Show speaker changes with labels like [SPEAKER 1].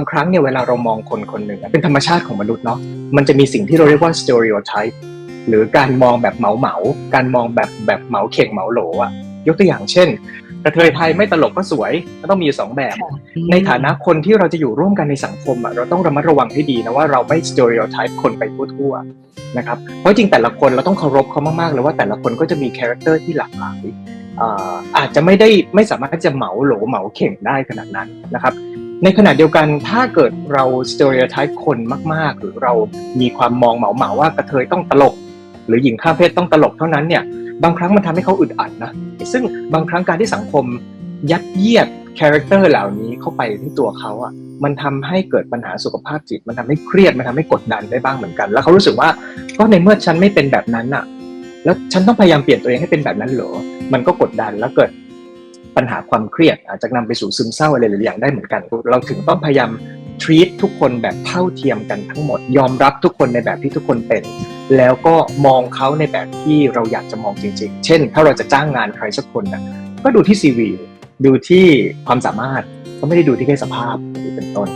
[SPEAKER 1] างครั้งเนี่ยเวลาเรามองคนคนหนึ่งอะเป็นธรรมชาติของมนุษย์เนาะมันจะมีสิ่งที่เราเรียกว่า stereotype หรือการมองแบบเหมาเหมาๆการมองแบบแบบเหมาเข่งเหมาโหลอะยกตัวอย่างเช่นกระเทยไทยไม่ตลกก็สวยก็ต้องมีอยู่สองแบบ ในฐานะคนที่เราจะอยู่ร่วมกันในสังคมอะเราต้องระมัดระวังให้ดีนะว่าเราไม่ stereotype คนไปทั่วๆนะครับเพราะจริงแต่ละคนเราต้องเคารพเขามากๆเลยว่าแต่ละคนก็จะมีคาแรคเตอร์ที่หลากหลายอ่าอาจจะไม่ได้ไม่สามารถจะเหมาโหลเหมาเข่งได้ขนาดนั้นนะครับ ในขณะเดียวกันถ้าเกิดเรา stereotype คนมาก ๆ หรือเรามีความมองเหมาเหมาๆว่ากระเทยต้องตลก หรือหญิงข้ามเพศต้องตลกเท่านั้นเนี่ยบางครั้งมันทำให้เขาอึดอัดนะซึ่งบางครั้งการที่สังคมยัดเยียดคาแรคเตอร์เหล่านี้เข้าไปที่ตัวเขาอะมันทำให้เกิดปัญหาสุขภาพจิต มันทำให้เครียดมันทำให้กดดันได้บ้างเหมือนกัน แล้วเขารู้สึกว่าก็ในเมื่อฉันไม่เป็นแบบนั้นอะ แล้วฉันต้องพยายามเปลี่ยนตัวเองให้เป็นแบบนั้นเหรอมันก็กดดันแล้วเกิด ปัญหาความเครียด อาจจะนำไปสู่ซึมเศร้าอะไรหลายอย่างได้เหมือนกัน เราถึงต้องพยายาม treat ทุกคนแบบเท่าเทียมกันทั้งหมด ยอมรับทุกคนในแบบที่ทุกคนเป็น แล้วก็มองเขาในแบบที่เราอยากจะมองจริง ๆ เช่น ถ้าเราจะจ้างงานใครสักคนนะก็ดูที่ CV ดูที่ความสามารถก็ไม่ได้ดูที่เพศสภาพเป็นต้น